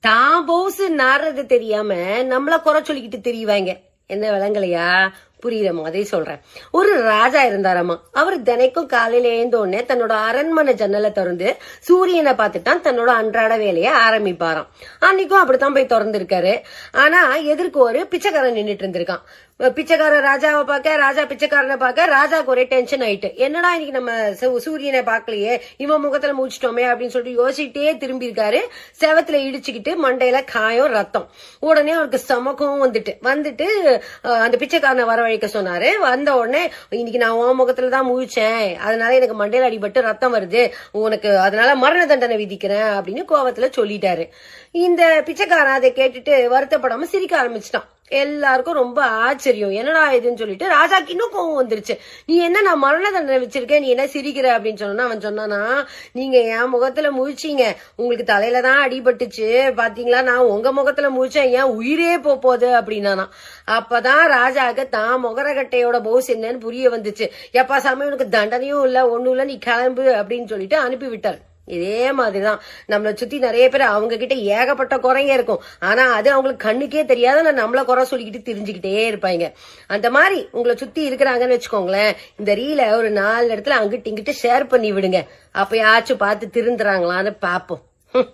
தான் பவுசு நாடுறது தெரியாம நம்மள குறை சொல்லிக்கிட்டு தெரியவாங்க. என்ன விளங்கலையா புரியுற மாதிரி சொல்றேன். ஒரு ராஜா இருந்தாராமா அவர் தினைக்கும் காலையில எழுந்த உடனே தன்னோட அரண்மனை ஜன்னலை திறந்து சூரியனை பார்த்துட்டான் தன்னோட அன்றாட வேலையை ஆரம்பிப்பாராம். அன்னைக்கும் அப்படித்தான் போய் திறந்திருக்காரு. ஆனா எதிர்க்கு ஒரு பிச்சைக்காரன் நின்னுட்டு இருந்திருக்கான். பிச்சைக்காரன் ராஜாவை பார்க்க ராஜா பிச்சைக்காரனை பார்க்க ராஜாவுக்கு ஒரே டென்ஷன் ஆயிட்டு என்னடா இன்னைக்கு நம்ம சூரியனை பார்க்கலையே இவன் முகத்துல மூச்சிட்டோமே அப்படின்னு சொல்லிட்டு யோசிச்சுட்டே திரும்பி இருக்காரு செவத்துல இடிச்சுக்கிட்டு மண்டையில காயம் ரத்தம். உடனே அவருக்கு சமக்கம் வந்துட்டு வந்துட்டு அந்த பிச்சைக்காரனை வர வரவழைக்க சொன்னாரு வந்த உடனே இன்னைக்கு நான் உன் முகத்துல தான் முழிச்சேன். அதனால எனக்கு மண்டையில் அடிபட்டு ரத்தம் வருது. உனக்கு அதனால மரண தண்டனை விதிக்கிறேன் அப்படின்னு கோவத்துல சொல்லிட்டாரு. இந்த பிச்சைக்காரன் அதை கேட்டுட்டு வருத்தப்படாம சிரிக்க ஆரம்பிச்சிட்டான். எல்லாருக்கும் ரொம்ப ஆச்சரியம். என்னடா இதுன்னு சொல்லிட்டு ராஜாக்கு இன்னும் கோவம் வந்துருச்சு. நீ என்ன நான் மரண தண்டனை வச்சிருக்கேன் நீ என்ன சிரிக்கிற அப்படின்னு சொன்னா அவன் சொன்னானா நீங்க என் முகத்துல முழிச்சீங்க. உங்களுக்கு தலையில தான் அடிபட்டுச்சு. பாத்தீங்களா? நான் உங்க முகத்துல முழிச்சேன். ஏன் உயிரே போ போகுது அப்படின்னானா. அப்பதான் ராஜாக்கு தான் முகரகட்டையோட பவுஸ் என்னன்னு புரிய வந்துச்சு. எப்பா சாமி உனக்கு தண்டனையும் இல்ல ஒண்ணும் இல்ல. நீ கிளம்பு அப்படின்னு சொல்லிட்டு அனுப்பி விட்டார் இதே மாதிரிதான். நம்மளை சுத்தி நிறைய பேர் அவங்க கிட்ட ஏகப்பட்ட குறைங்க இருக்கும். ஆனா அது அவங்களுக்கு கண்ணுக்கே தெரியாத நான் நம்மள குறை சொல்லிக்கிட்டு தெரிஞ்சுக்கிட்டே இருப்பாங்க. அந்த மாதிரி உங்களை சுத்தி இருக்கிறாங்கன்னு வச்சுக்கோங்களேன் இந்த ரீல ஒரு நாலு இடத்துல அங்கிட்டு இங்கிட்டு ஷேர் பண்ணி விடுங்க. அப்பயாச்சும் பார்த்து திருந்துறாங்களான்னு பாப்போம் ஹம்.